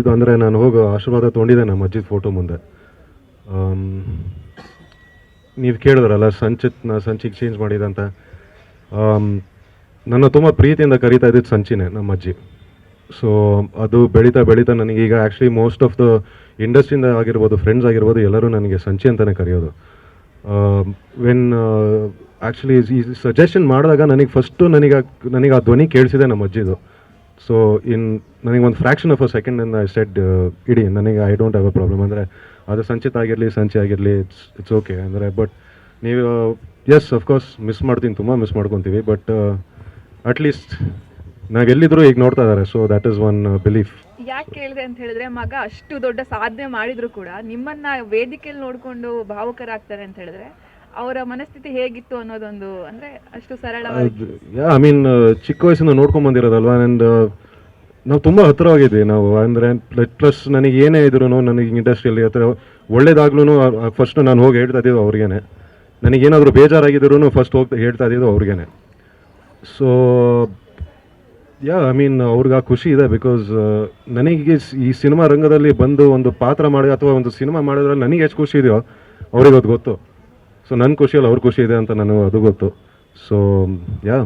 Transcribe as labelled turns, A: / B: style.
A: ಇದು ಅಂದರೆ ನಾನು ಹೋಗಿ ಆಶೀರ್ವಾದ ತೊಗೊಂಡಿದ್ದೆ ನಮ್ಮ ಅಜ್ಜಿದ ಫೋಟೋ ಮುಂದೆ. ನೀವು ಕೇಳಿದ್ರಲ್ಲ, ಸಂಚಿತ್ನ ಸಂಚಿಗೆ ಚೇಂಜ್ ಮಾಡಿದಂತ. ನನ್ನ ತುಂಬ ಪ್ರೀತಿಯಿಂದ ಕರೀತಾ ಇದ್ದಿದ್ದು ಸಂಚಿನೇ ನಮ್ಮ ಅಜ್ಜಿ. ಸೊ ಅದು ಬೆಳೀತಾ ಬೆಳೀತಾ ನನಗೀಗ ಆ್ಯಕ್ಚುಲಿ ಮೋಸ್ಟ್ ಆಫ್ ದ ಇಂಡಸ್ಟ್ರಿಯಿಂದ ಆಗಿರ್ಬೋದು ಫ್ರೆಂಡ್ಸ್ ಆಗಿರ್ಬೋದು, ಎಲ್ಲರೂ ನನಗೆ ಸಂಚಿ ಅಂತಲೇ ಕರೆಯೋದು. ವೆನ್ ಆ್ಯಕ್ಚುಲಿ ಈ ಸಜೆಷನ್ ಮಾಡಿದಾಗ ನನಗೆ ಫಸ್ಟು ನನಗೆ ನನಗೆ ಆ ಧ್ವನಿ ಕೇಳಿಸಿದೆ ನಮ್ಮ ಅಜ್ಜಿದು. ಸೊ ಇನ್ ನನಗೆ ಒಂದು fraction of a second in I said ಇಡಿ, ನನಗೆ I don't have a problem ಅಂದರೆ, ಅದು ಸಂಚಿತ್ ಆಗಿರಲಿ, ಸಂಚಿ ಆಗಿರಲಿ ಇಟ್ಸ್ ಇಟ್ಸ್ ಓಕೆ ಅಂದರೆ ಬಟ್ ನೀವು ಎಸ್ ಅಫ್ಕೋರ್ಸ್ ಮಿಸ್ ಮಾಡ್ತೀನಿ, ತುಂಬ ಮಿಸ್ ಮಾಡ್ಕೊತೀವಿ ಬಟ್ ಅಟ್ಲೀಸ್ಟ್ ನಾವೆಲ್ಲಿದ್ರು ಈಗ ನೋಡ್ತಾ ಇದ್ದಾರೆ. So that is one belief
B: ಯಾಕೆ ಕೇಳಿದೆ ಅಂತ ಹೇಳಿದ್ರೆ, ಮಗ ಅಷ್ಟು ದೊಡ್ಡ ಸಾಧನೆ ಮಾಡಿದ್ರು ಕೂಡ ನಿಮ್ಮನ್ನ ವೇದಿಕೆಯಲ್ಲಿ ನೋಡಿಕೊಂಡು ಭಾವುಕರಾಗ್ತಾರೆ ಅಂತ ಹೇಳಿದ್ರೆ ಅವರ ಮನಸ್ಥಿತಿ ಹೇಗಿತ್ತು ಅನ್ನೋದೊಂದು, ಅಂದ್ರೆ ಅಷ್ಟು ಸರಳವಾಗಿ.
A: ಐ ಮೀನ್ ಚಿಕ್ಕ ವಯಸ್ಸಿಂದ ನೋಡ್ಕೊಂಡ್ ಬಂದಿರೋದಲ್ವಾ? ಅಂಡ್ ನಾವು ತುಂಬ ಹತ್ತಿರವಾಗಿದ್ವಿ ನಾವು. ಅಂದರೆ ಪ್ಲಸ್ ನನಗೆ ಏನೇ ಇದ್ರು ನನಗೆ ಇಂಡಸ್ಟ್ರಿಯಲ್ಲಿ ಅಥವಾ ಒಳ್ಳೇದಾಗ್ಲೂ ಫಸ್ಟ್ ನಾನು ಹೋಗಿ ಹೇಳ್ತಾ ಇದ್ದಿದ್ದು ಅವ್ರಿಗೇನೆ. ನನಗೇನಾದರೂ ಬೇಜಾರಾಗಿದ್ರು ಫಸ್ಟ್ ಹೋಗಿ ಹೇಳ್ತಾ ಇದ್ದಿದ್ದು ಅವ್ರಿಗೇನೆ. ಸೊ ಯಾ ಐ ಮೀನ್ ಅವ್ರಿಗೆ ಆ ಖುಷಿ ಇದೆ ಬಿಕಾಸ್ ನನಗೆ ಸ್- ಈ ಸಿನಿಮಾ ರಂಗದಲ್ಲಿ ಬಂದು ಒಂದು ಪಾತ್ರ ಮಾಡಿ ಅಥವಾ ಒಂದು ಸಿನಿಮಾ ಮಾಡೋದ್ರಲ್ಲಿ ನನಗೆ ಎಷ್ಟು ಖುಷಿ ಇದೆಯೋ ಅವ್ರಿಗೆ ಅದು ಗೊತ್ತು. ಸೊ ನನ್ನ ಖುಷಿಯಲ್ಲಿ ಅವ್ರ ಖುಷಿ ಇದೆ ಅಂತ ನನಗೆ ಅದು ಗೊತ್ತು. So yeah